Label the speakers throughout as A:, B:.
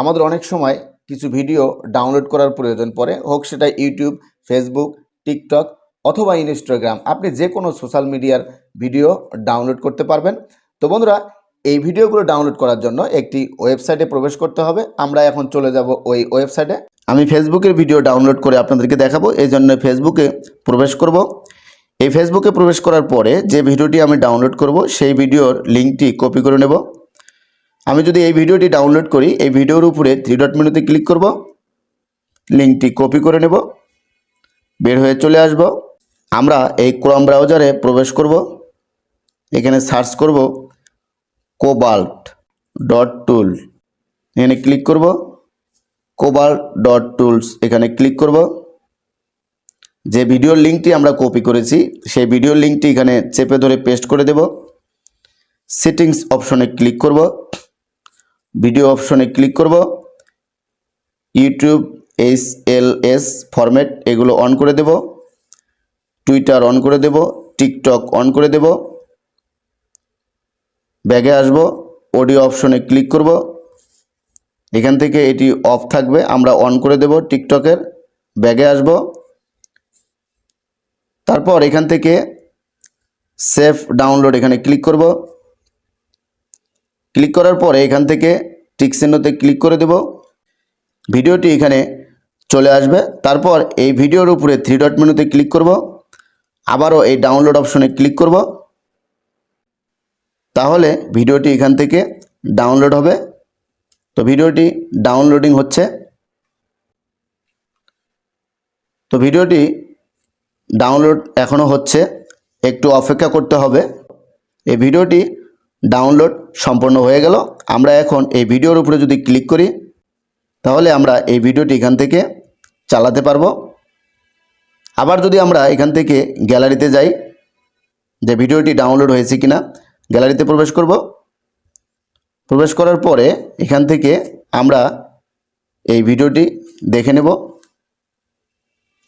A: আমাদের অনেক সময় কিছু ভিডিও ডাউনলোড করার প্রয়োজন পড়ে। হোক সেটা ইউটিউব ফেসবুক টিকটক অথবা ইনস্টাগ্রাম আপনি যে কোনো সোশ্যাল মিডিয়ার ভিডিও ডাউনলোড করতে পারবেন। তো বন্ধুরা, এই ভিডিওগুলো ডাউনলোড করার জন্য একটি ওয়েবসাইটে প্রবেশ করতে হবে। আমরা এখন চলে যাব ওই ওয়েবসাইটে আমি ফেসবুকের ভিডিও ডাউনলোড করে আপনাদেরকে দেখাবো। এই জন্য ফেসবুকে প্রবেশ করব। এই ফেসবুকে প্রবেশ করার পরে যে ভিডিওটি আমি ডাউনলোড করব, সেই ভিডিওর লিঙ্কটি কপি করে নেব। আমি যদি এই ভিডিওটি ডাউনলোড করি, এই ভিডিওর উপরে থ্রি ডট মেনুতে ক্লিক করব লিঙ্কটি কপি করে নেব, বের হয়ে চলে আসব। আমরা এই ক্রম ব্রাউজারে প্রবেশ করব। এখানে সার্চ করব কোবাল্ট ডট টুল এখানে ক্লিক করব কোবাল্ট ডট টুলস এখানে ক্লিক করব। যে ভিডিওর লিঙ্কটি আমরা কপি করেছি, সেই ভিডিওর লিঙ্কটি এখানে চেপে ধরে পেস্ট করে দেব। সেটিংস অপশনে ক্লিক করব। ভিডিও অপশনে ক্লিক করব। YouTube, S L S format এগুলো অন করে দেব। টুইটার অন করে দেব। টিকটক অন করে দেব। ব্যাগে আসব। অডিও অপশনে ক্লিক করব। এখান থেকে এটি অফ থাকবে। আমরা অন করে দেব টিকটকের। ব্যাগে আসব। তারপর এখান থেকে সেফ ডাউনলোড এখানে ক্লিক করব। ক্লিক করার পরে এখান থেকে টিক ক্লিক করে দেব। ভিডিওটি এখানে চলে আসবে। তারপর এই ভিডিওর উপরে থ্রি ডট মেনুতে ক্লিক করব। আবারও এই ডাউনলোড অপশনে ক্লিক করব। তাহলে ভিডিওটি এখান থেকে ডাউনলোড হবে। তো ভিডিওটি ডাউনলোডিং হচ্ছে। তো ভিডিওটি ডাউনলোড এখনও হচ্ছে। একটু অপেক্ষা করতে হবে। এই ভিডিওটি ডাউনলোড সম্পন্ন হয়ে গেল। আমরা এখন এই ভিডিওর উপরে যদি ক্লিক করি, তাহলে আমরা এই ভিডিওটি এখান থেকে চালাতে পারব। আবার যদি আমরা এখান থেকে গ্যালারিতে যাই, যে ভিডিওটি ডাউনলোড হয়েছে কিনা, গ্যালারিতে প্রবেশ করব। প্রবেশ করার পরে এখান থেকে আমরা এই ভিডিওটি দেখে নেব।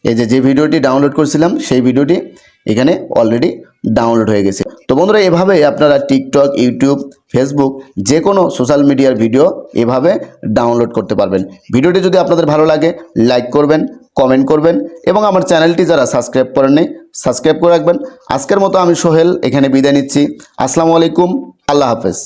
A: এই যে যে ভিডিওটি ডাউনলোড করছিলাম, সেই ভিডিওটি এখানে অলরেডি ডাউনলোড হয়ে গেছে। তো বন্ধুরা, এভাবে আপনারা টিকটক ইউটিউব ফেসবুক যে কোনো সোশ্যাল মিডিয়ার ভিডিও এভাবে ডাউনলোড করতে পারবেন। ভিডিওটি যদি আপনাদের ভালো লাগে লাইক করবেন কমেন্ট করবেন এবং আমার চ্যানেলটি যারা সাবস্ক্রাইব করেননি সাবস্ক্রাইব করে রাখবেন। আজকের মতো আমি সোহেল, এখানে বিদায় নিচ্ছি। আসসালামু আলাইকুম, আল্লাহ হাফেজ।